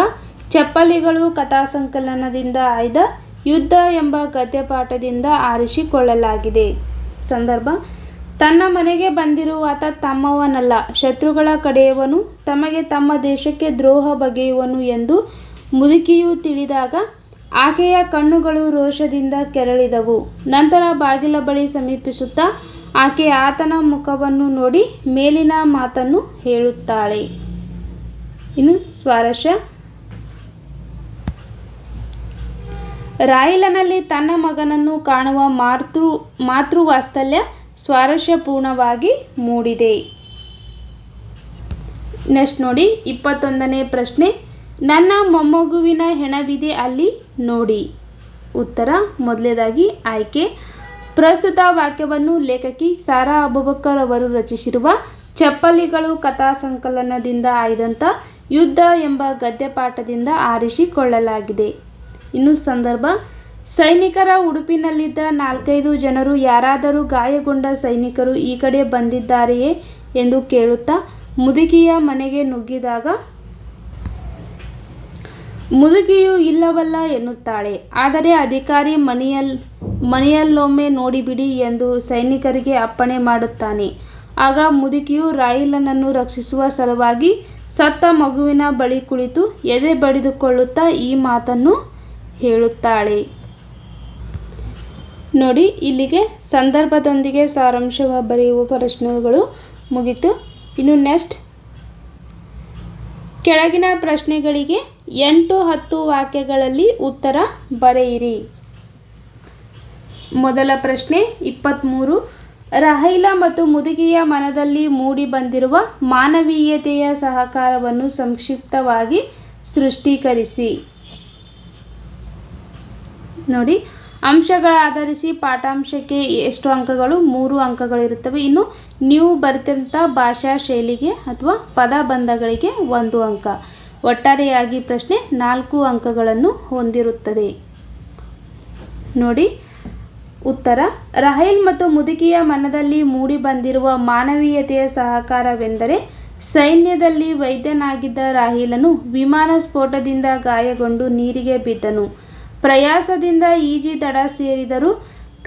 S1: ಚಪ್ಪಲಿಗಳು ಕಥಾ ಸಂಕಲನದಿಂದ ಆಯ್ದ ಯುದ್ಧ ಎಂಬ ಗದ್ಯಪಾಠದಿಂದ ಆರಿಸಿಕೊಳ್ಳಲಾಗಿದೆ. ಸಂದರ್ಭ, ತನ್ನ ಮನೆಗೆ ಬಂದಿರುವ ಆತ ತಮ್ಮವನಲ್ಲ, ಶತ್ರುಗಳ ಕಡೆಯವನು ತಮಗೆ ತಮ್ಮ ದೇಶಕ್ಕೆ ದ್ರೋಹ ಬಗೆಯುವನು ಎಂದು ಮುದುಕಿಯು ತಿಳಿದಾಗ ಆಕೆಯ ಕಣ್ಣುಗಳು ರೋಷದಿಂದ ಕೆರಳಿದವು. ನಂತರ ಬಾಗಿಲ ಬಳಿ ಸಮೀಪಿಸುತ್ತಾ ಆಕೆ ಆತನ ಮುಖವನ್ನು ನೋಡಿ ಮೇಲಿನ ಮಾತನ್ನು ಹೇಳುತ್ತಾಳೆ. ಇನ್ನು ಸ್ವಾರಸ್ಯ. ರಾಯಲನಲ್ಲಿ ತನ್ನ ಮಗನನ್ನು ಕಾಣುವ ಮಾತೃ, ಮಾತೃವಾತ್ಸಲ್ಯ ಸ್ವಾರಸ್ಯಪೂರ್ಣವಾಗಿ ಮೂಡಿದೆ. ನೆಕ್ಸ್ಟ್ ನೋಡಿ, ಇಪ್ಪತ್ತೊಂದನೇ ಪ್ರಶ್ನೆ. ನನ್ನ ಮೊಮ್ಮಗುವಿನ ಹೆಣವಿದೆ ಅಲ್ಲಿ ನೋಡಿ. ಉತ್ತರ ಮೊದಲನೇದಾಗಿ ಆಯ್ಕೆ. ಪ್ರಸ್ತುತ ವಾಕ್ಯವನ್ನು ಲೇಖಕಿ ಸಾರಾ ಅಬುಬಕ್ಕರ್ ಅವರು ರಚಿಸಿರುವ ಚಪ್ಪಲಿಗಳು ಕಥಾ ಸಂಕಲನದಿಂದ ಆಯ್ದಂಥ ಯುದ್ಧ ಎಂಬ ಗದ್ಯಪಾಠದಿಂದ ಆರಿಸಿಕೊಳ್ಳಲಾಗಿದೆ. ಇನ್ನು ಸಂದರ್ಭ, ಸೈನಿಕರ ಉಡುಪಿನಲ್ಲಿದ್ದ ನಾಲ್ಕೈದು ಜನರು ಯಾರಾದರೂ ಗಾಯಗೊಂಡ ಸೈನಿಕರು ಈ ಕಡೆ ಬಂದಿದ್ದಾರೆಯೇ ಎಂದು ಕೇಳುತ್ತಾ ಮುದುಕಿಯ ಮನೆಗೆ ನುಗ್ಗಿದಾಗ, ಮುದುಕಿಯು ಇಲ್ಲವಲ್ಲ ಎನ್ನುತ್ತಾಳೆ. ಆದರೆ ಅಧಿಕಾರಿ ಮನೆಯಲ್ ಮನೆಯಲ್ಲೊಮ್ಮೆ ನೋಡಿಬಿಡಿ ಎಂದು ಸೈನಿಕರಿಗೆ ಅಪ್ಪಣೆ ಮಾಡುತ್ತಾನೆ. ಆಗ ಮುದುಕಿಯು ರಾಯಿಲನನ್ನು ರಕ್ಷಿಸುವ ಸಲುವಾಗಿ ಸತ್ತ ಮಗುವಿನ ಬಳಿ ಕುಳಿತು ಎದೆ ಬಡಿದುಕೊಳ್ಳುತ್ತಾ ಈ ಮಾತನ್ನು ಹೇಳುತ್ತಾಳೆ. ನೋಡಿ, ಇಲ್ಲಿಗೆ ಸಂದರ್ಭದೊಂದಿಗೆ ಸಾರಾಂಶ ಬರೆಯುವ ಪ್ರಶ್ನೆಗಳು ಮುಗಿತು. ಇನ್ನು ನೆಕ್ಸ್ಟ್. ಕೆಳಗಿನ ಪ್ರಶ್ನೆಗಳಿಗೆ ಎಂಟು ಹತ್ತು ವಾಕ್ಯಗಳಲ್ಲಿ ಉತ್ತರ ಬರೆಯಿರಿ. ಮೊದಲ ಪ್ರಶ್ನೆ ಇಪ್ಪತ್ತ್ಮೂರು ರಹೈಲ ಮತ್ತು ಮುದುಗಿಯ ಮನದಲ್ಲಿ ಮೂಡಿ ಬಂದಿರುವ ಮಾನವೀಯತೆಯ ಸಹಕಾರವನ್ನು ಸಂಕ್ಷಿಪ್ತವಾಗಿ ಸೃಷ್ಟೀಕರಿಸಿ. ನೋಡಿ, ಅಂಶಗಳ ಆಧರಿಸಿ ಪಾಠಾಂಶಕ್ಕೆ ಎಷ್ಟು ಅಂಕಗಳು? ಮೂರು ಅಂಕಗಳಿರುತ್ತವೆ. ಇನ್ನು ನೀವು ಬರೆದಂಥ ಭಾಷಾ ಶೈಲಿಗೆ ಅಥವಾ ಪದಬಂಧಗಳಿಗೆ ಒಂದು ಅಂಕ. ಒಟ್ಟಾರೆಯಾಗಿ ಪ್ರಶ್ನೆ ನಾಲ್ಕು ಅಂಕಗಳನ್ನು ಹೊಂದಿರುತ್ತದೆ. ನೋಡಿ ಉತ್ತರ, ರಹೇಲ್ ಮತ್ತು ಮುದುಕಿಯ ಮನದಲ್ಲಿ ಮೂಡಿ ಬಂದಿರುವ ಮಾನವೀಯತೆಯ ಸಹಕಾರವೆಂದರೆ ಸೈನ್ಯದಲ್ಲಿ ವೈದ್ಯನಾಗಿದ್ದ ರಾಹಿಲನು ವಿಮಾನ ಸ್ಫೋಟದಿಂದ ಗಾಯಗೊಂಡು ನೀರಿಗೆ ಬಿದ್ದನು. ಪ್ರಯಾಸದಿಂದ ಈಜಿ ದಡ ಸೇರಿದರೂ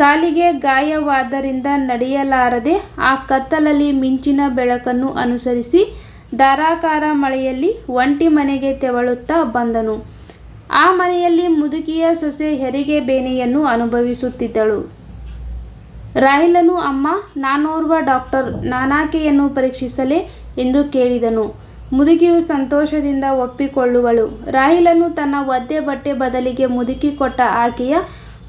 S1: ಕಾಲಿಗೆ ಗಾಯವಾದ್ದರಿಂದ ನಡೆಯಲಾರದೆ ಆ ಕತ್ತಲಲ್ಲಿ ಮಿಂಚಿನ ಬೆಳಕನ್ನು ಅನುಸರಿಸಿ ಧಾರಾಕಾರ ಮಳೆಯಲ್ಲಿ ಒಂಟಿ ಮನೆಗೆ ತೆವಳುತ್ತಾ ಬಂದನು. ಆ ಮನೆಯಲ್ಲಿ ಮುದುಕಿಯ ಸೊಸೆ ಹೆರಿಗೆ ಬೇನೆಯನ್ನು ಅನುಭವಿಸುತ್ತಿದ್ದಳು. ರಾಹಿಲನು, ಅಮ್ಮ, ನಾನೋರ್ವ ಡಾಕ್ಟರ್, ನಾನಾಕೆಯನ್ನು ಪರೀಕ್ಷಿಸಲೇ? ಎಂದು ಕೇಳಿದನು. ಮುದುಕಿಯು ಸಂತೋಷದಿಂದ ಒಪ್ಪಿಕೊಳ್ಳುವಳು. ರಾಹಿಲನು ತನ್ನ ಒದ್ದೆ ಬಟ್ಟೆ ಬದಲಿಗೆ ಮುದುಕಿ ಕೊಟ್ಟ ಆಕೆಯ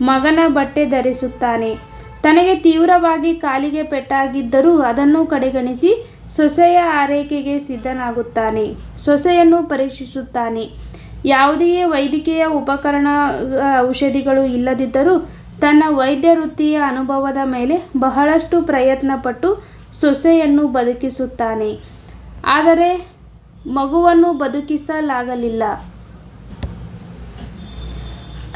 S1: ಮಗನ ಬಟ್ಟೆ ಧರಿಸುತ್ತಾನೆ. ತನಗೆ ತೀವ್ರವಾಗಿ ಕಾಲಿಗೆ ಪೆಟ್ಟಾಗಿದ್ದರೂ ಅದನ್ನು ಕಡೆಗಣಿಸಿ ಸೊಸೆಯ ಆರೈಕೆಗೆ ಸಿದ್ಧನಾಗುತ್ತಾನೆ. ಸೊಸೆಯನ್ನು ಪರೀಕ್ಷಿಸುತ್ತಾನೆ. ಯಾವುದೇ ವೈದ್ಯಕೀಯ ಉಪಕರಣ ಔಷಧಿಗಳು ಇಲ್ಲದಿದ್ದರೂ ತನ್ನ ವೈದ್ಯ ವೃತ್ತಿಯ ಅನುಭವದ ಮೇಲೆ ಬಹಳಷ್ಟು ಪ್ರಯತ್ನಪಟ್ಟು ಸೊಸೆಯನ್ನು ಬದುಕಿಸುತ್ತಾನೆ. ಆದರೆ ಮಗುವನ್ನು ಬದುಕಿಸಲಾಗಲಿಲ್ಲ.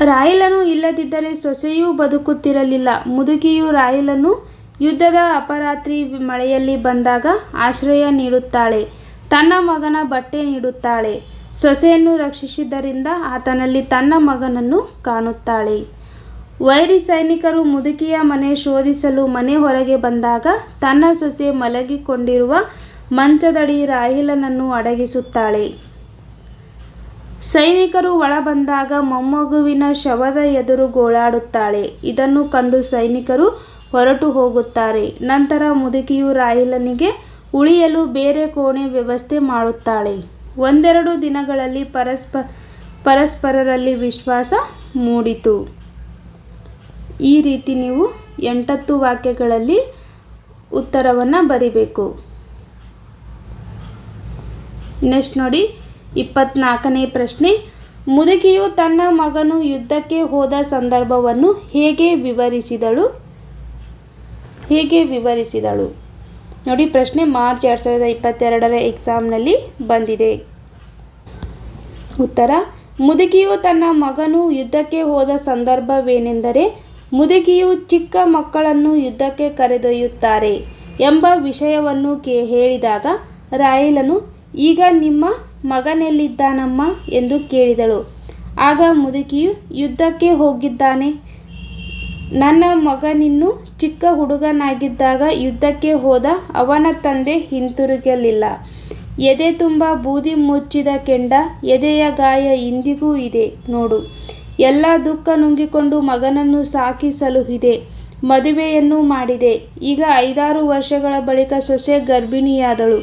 S1: ರಾಯಲನು ಇಲ್ಲದಿದ್ದರೆ ಸೊಸೆಯೂ ಬದುಕುತ್ತಿರಲಿಲ್ಲ. ಮುದುಕಿಯು ರಾಯಿಲನು ಯುದ್ಧದ ಅಪರಾತ್ರಿ ಮಳೆಯಲ್ಲಿ ಬಂದಾಗ ಆಶ್ರಯ ನೀಡುತ್ತಾಳೆ. ತನ್ನ ಮಗನ ಬಟ್ಟೆ ನೀಡುತ್ತಾಳೆ. ಸೊಸೆಯನ್ನು ರಕ್ಷಿಸಿದ್ದರಿಂದ ಆತನಲ್ಲಿ ತನ್ನ ಮಗನನ್ನು ಕಾಣುತ್ತಾಳೆ. ವೈರಿ ಸೈನಿಕರು ಮುದುಕಿಯ ಮನೆ ಶೋಧಿಸಲು ಮನೆ ಹೊರಗೆ ಬಂದಾಗ ತನ್ನ ಸೊಸೆ ಮಲಗಿಕೊಂಡಿರುವ ಮಂಚದಡಿ ರಾಹಿಲನನ್ನು ಅಡಗಿಸುತ್ತಾಳೆ. ಸೈನಿಕರು ಒಳ ಬಂದಾಗ ಮೊಮ್ಮಗುವಿನ ಶವದ ಎದುರು ಗೋಳಾಡುತ್ತಾಳೆ. ಇದನ್ನು ಕಂಡು ಸೈನಿಕರು ಹೊರಟು ಹೋಗುತ್ತಾರೆ. ನಂತರ ಮುದುಕಿಯು ರಾಹಿಲನಿಗೆ, ಉಳಿಯಲು ಬೇರೆ ಕೋಣೆ ವ್ಯವಸ್ಥೆ ಮಾಡುತ್ತಾಳೆ. ಒಂದೆರಡು ದಿನಗಳಲ್ಲಿ ಪರಸ್ಪ, ಪರಸ್ಪರರಲ್ಲಿ ವಿಶ್ವಾಸ ಮೂಡಿತು. ಈ ರೀತಿ ನೀವು ಎಂಟತ್ತು ವಾಕ್ಯಗಳಲ್ಲಿ ಉತ್ತರವನ್ನು ಬರಿಬೇಕು. ನೆಕ್ಸ್ಟ್ ನೋಡಿ, ಇಪ್ಪತ್ನಾಲ್ಕನೇ ಪ್ರಶ್ನೆ. ಮುದುಕಿಯು ತನ್ನ ಮಗನು ಯುದ್ಧಕ್ಕೆ ಹೋದ ಸಂದರ್ಭವನ್ನು ಹೇಗೆ ವಿವರಿಸಿದಳು? ಹೇಗೆ ವಿವರಿಸಿದಳು? ನೋಡಿ, ಪ್ರಶ್ನೆ ಮಾರ್ಚ್ ಎರಡು ಸಾವಿರದ ಇಪ್ಪತ್ತೆರಡರ ಎಕ್ಸಾಮ್ನಲ್ಲಿ ಬಂದಿದೆ. ಉತ್ತರ, ಮುದುಕಿಯು ತನ್ನ ಮಗನು ಯುದ್ಧಕ್ಕೆ ಹೋದ ಸಂದರ್ಭವೇನೆಂದರೆ, ಮುದುಕಿಯು ಚಿಕ್ಕ ಮಕ್ಕಳನ್ನು ಯುದ್ಧಕ್ಕೆ ಕರೆದೊಯ್ಯುತ್ತಾರೆ ಎಂಬ ವಿಷಯವನ್ನು ಕೇ, ಹೇಳಿದಾಗ ರಾಯಲನು, ಈಗ ನಿಮ್ಮ ಮಗನೆಲ್ಲಿದ್ದಾನಮ್ಮ? ಎಂದು ಕೇಳಿದಳು. ಆಗ ಮುದುಕಿಯು, ಯುದ್ಧಕ್ಕೆ ಹೋಗಿದ್ದಾನೆ. ನನ್ನ ಮಗನಿನ್ನು ಚಿಕ್ಕ ಹುಡುಗನಾಗಿದ್ದಾಗ ಯುದ್ಧಕ್ಕೆ ಹೋದ ಅವನ ತಂದೆ ಹಿಂತಿರುಗಲಿಲ್ಲ. ಎದೆ ತುಂಬ ಬೂದಿ ಮುಚ್ಚಿದ ಕೆಂಡ, ಎದೆಯ ಗಾಯ ಇಂದಿಗೂ ಇದೆ ನೋಡು. ಎಲ್ಲ ದುಃಖ ನುಂಗಿಕೊಂಡು ಮಗನನ್ನು ಸಾಕಿ ಸಲುಹಿದೆ ಮದುವೆಯನ್ನು ಮಾಡಿದೆ. ಈಗ ಐದಾರು ವರ್ಷಗಳ ಬಳಿಕ ಸೊಸೆ ಗರ್ಭಿಣಿಯಾದಳು.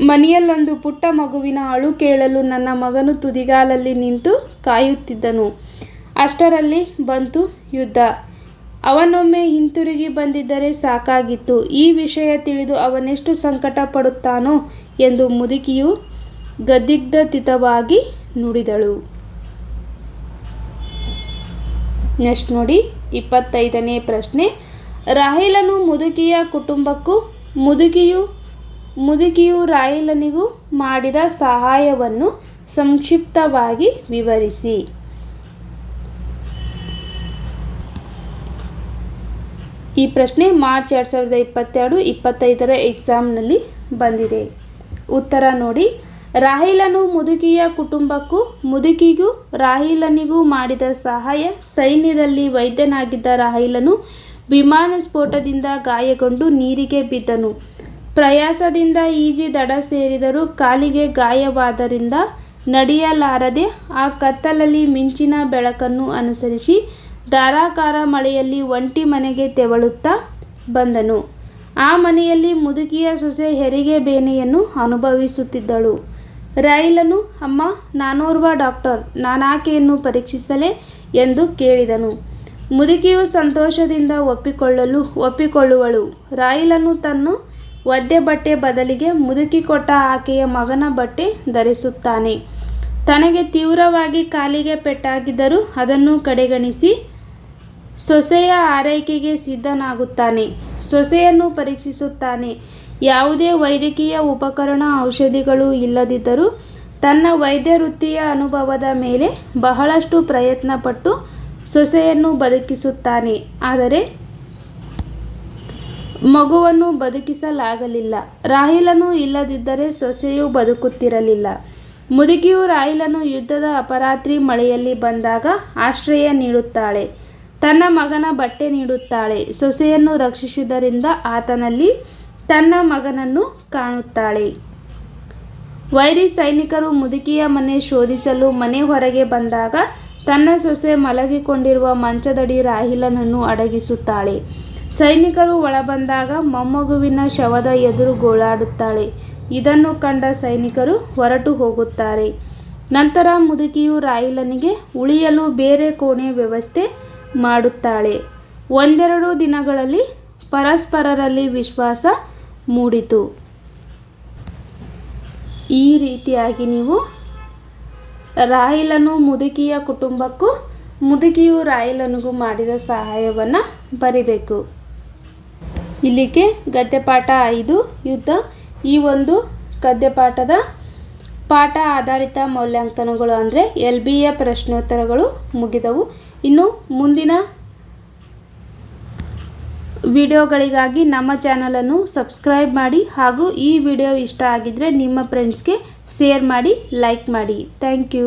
S1: ಮನೆಯಲ್ಲೊಂದು ಪುಟ್ಟ ಮಗುವಿನ ಅಳು ಕೇಳಲು ನನ್ನ ಮಗನು ತುದಿಗಾಲಲ್ಲಿ ನಿಂತು ಕಾಯುತ್ತಿದ್ದನು. ಅಷ್ಟರಲ್ಲಿ ಬಂತು ಯುದ್ಧ. ಅವನೊಮ್ಮೆ ಹಿಂತಿರುಗಿ ಬಂದಿದ್ದರೆ ಸಾಕಾಗಿತ್ತು. ಈ ವಿಷಯ ತಿಳಿದು ಅವನೆಷ್ಟು ಸಂಕಟ ಪಡುತ್ತಾನೋ ಎಂದು ಮುದುಕಿಯು ಗದ್ದಿಗ್ಧತಿತವಾಗಿ ನುಡಿದಳು. ನೆಕ್ಸ್ಟ್ ನೋಡಿ, ಇಪ್ಪತ್ತೈದನೇ ಪ್ರಶ್ನೆ. ರಾಹಿಲನು ಮುದುಕಿಯ ಕುಟುಂಬಕ್ಕೂ, ಮುದುಕಿಯು ಮುದುಕಿಯು ರಾಹಿಲನಿಗೂ ಮಾಡಿದ ಸಹಾಯವನ್ನು ಸಂಕ್ಷಿಪ್ತವಾಗಿ ವಿವರಿಸಿ. ಈ ಪ್ರಶ್ನೆ ಮಾರ್ಚ್ ಎರಡು ಸಾವಿರದ ಇಪ್ಪತ್ತೆರಡು ಇಪ್ಪತ್ತೈದರ ಎಕ್ಸಾಮ್ನಲ್ಲಿ ಬಂದಿದೆ. ಉತ್ತರ ನೋಡಿ. ರಾಹಿಲನು ಮುದುಕಿಯ ಕುಟುಂಬಕ್ಕೂ, ಮುದುಕಿಗೂ, ರಾಹಿಲನಿಗೂ ಮಾಡಿದ ಸಹಾಯ, ಸೈನ್ಯದಲ್ಲಿ ವೈದ್ಯನಾಗಿದ್ದ ರಾಹಿಲನು ವಿಮಾನ ಸ್ಫೋಟದಿಂದ ಗಾಯಗೊಂಡು ನೀರಿಗೆ ಬಿದ್ದನು. ಪ್ರಯಾಸದಿಂದ ಈಜಿ ದಡ ಸೇರಿದರೂ ಕಾಲಿಗೆ ಗಾಯವಾದ್ದರಿಂದ ನಡೆಯಲಾರದೆ ಆ ಕತ್ತಲಲ್ಲಿ ಮಿಂಚಿನ ಬೆಳಕನ್ನು ಅನುಸರಿಸಿ ಧಾರಾಕಾರ ಮಳೆಯಲ್ಲಿ ಒಂಟಿ ಮನೆಗೆ ತೆವಳುತ್ತಾ ಬಂದನು. ಆ ಮನೆಯಲ್ಲಿ ಮುದುಕಿಯ ಸೊಸೆ ಹೆರಿಗೆ ಬೇನೆಯನ್ನು ಅನುಭವಿಸುತ್ತಿದ್ದಳು. ರೈಲನು, ಅಮ್ಮ, ನಾನೋರ್ವ ಡಾಕ್ಟರ್, ನಾನಾಕೆಯನ್ನು ಪರೀಕ್ಷಿಸಲೇ? ಎಂದು ಕೇಳಿದನು. ಮುದುಕಿಯು ಸಂತೋಷದಿಂದ ಒಪ್ಪಿಕೊಳ್ಳಲು, ಒಪ್ಪಿಕೊಳ್ಳುವಳು. ರಾಯಿಲನು ತನ್ನ ಒದ್ದೆ ಬಟ್ಟೆ ಬದಲಿಗೆ ಮುದುಕಿ ಕೊಟ್ಟ ಆಕೆಯ ಮಗನ ಬಟ್ಟೆ ಧರಿಸುತ್ತಾನೆ. ತನಗೆ ತೀವ್ರವಾಗಿ ಕಾಲಿಗೆ ಪೆಟ್ಟಾಗಿದ್ದರೂ ಅದನ್ನು ಕಡೆಗಣಿಸಿ ಸೊಸೆಯ ಆರೈಕೆಗೆ ಸಿದ್ಧನಾಗುತ್ತಾನೆ, ಸೊಸೆಯನ್ನು ಪರೀಕ್ಷಿಸುತ್ತಾನೆ. ಯಾವುದೇ ವೈದ್ಯಕೀಯ ಉಪಕರಣ, ಔಷಧಿಗಳು ಇಲ್ಲದಿದ್ದರೂ ತನ್ನ ವೈದ್ಯ ವೃತ್ತಿಯ ಅನುಭವದ ಮೇಲೆ ಬಹಳಷ್ಟು ಪ್ರಯತ್ನಪಟ್ಟು ಸೊಸೆಯನ್ನು ಬದುಕಿಸುತ್ತಾನೆ. ಆದರೆ ಮಗುವನ್ನು ಬದುಕಿಸಲಾಗಲಿಲ್ಲ. ರಾಹಿಲನು ಇಲ್ಲದಿದ್ದರೆ ಸೊಸೆಯು ಬದುಕುತ್ತಿರಲಿಲ್ಲ. ಮುದುಕಿಯು ರಾಹಿಲನು ಯುದ್ಧದ ಅಪರಾತ್ರಿ ಮಳೆಯಲ್ಲಿ ಬಂದಾಗ ಆಶ್ರಯ ನೀಡುತ್ತಾಳೆ. ತನ್ನ ಮಗನ ಬಟ್ಟೆ ನೀಡುತ್ತಾಳೆ. ಸೊಸೆಯನ್ನು ರಕ್ಷಿಸಿದರಿಂದ ಆತನಲ್ಲಿ ತನ್ನ ಮಗನನ್ನು ಕಾಣುತ್ತಾಳೆ. ವೈರಿ ಸೈನಿಕರು ಮುದುಕಿಯ ಮನೆ ಶೋಧಿಸಲು ಮನೆ ಹೊರಗೆ ಬಂದಾಗ ತನ್ನ ಸೊಸೆ ಮಲಗಿಕೊಂಡಿರುವ ಮಂಚದಡಿ ರಾಹಿಲನನ್ನು ಅಡಗಿಸುತ್ತಾಳೆ. ಸೈನಿಕರು ಒಳಬಂದಾಗ ಮೊಮ್ಮಗುವಿನ ಶವದ ಎದುರು ಗೋಳಾಡುತ್ತಾಳೆ. ಇದನ್ನು ಕಂಡ ಸೈನಿಕರು ಹೊರಟು ಹೋಗುತ್ತಾರೆ. ನಂತರ ಮುದುಕಿಯು ರಾಯಿಲನಿಗೆ ಉಳಿಯಲು ಬೇರೆ ಕೋಣೆ ವ್ಯವಸ್ಥೆ ಮಾಡುತ್ತಾಳೆ. ಒಂದೆರಡು ದಿನಗಳಲ್ಲಿ ಪರಸ್ಪರರಲ್ಲಿ ವಿಶ್ವಾಸ ಮೂಡಿತು. ಈ ರೀತಿಯಾಗಿ ನೀವು ರಾಯಿಲನು ಮುದುಕಿಯ ಕುಟುಂಬಕ್ಕೂ ಮುದುಕಿಯು ರಾಯಿಲನಿಗೂ ಮಾಡಿದ ಸಹಾಯವನ್ನು ಬರಿಬೇಕು. ಇಲ್ಲಿಗೆ ಗದ್ಯಪಾಠ ಐದು ಯುದ್ಧ. ಈ ಒಂದು ಗದ್ಯಪಾಠದ ಪಾಠ ಆಧಾರಿತ ಮೌಲ್ಯಾಂಕನಗಳು ಅಂದರೆ ಎಲ್ ಬಿ ಎ ಪ್ರಶ್ನೋತ್ತರಗಳು ಮುಗಿದವು. ಇನ್ನು ಮುಂದಿನ ವಿಡಿಯೋಗಳಿಗಾಗಿ ನಮ್ಮ ಚಾನಲನ್ನು ಸಬ್ಸ್ಕ್ರೈಬ್ ಮಾಡಿ ಹಾಗೂ ಈ ವಿಡಿಯೋ ಇಷ್ಟ ಆಗಿದ್ದರೆ ನಿಮ್ಮ ಫ್ರೆಂಡ್ಸ್ಗೆ ಶೇರ್ ಮಾಡಿ ಲೈಕ್ ಮಾಡಿ. Thank you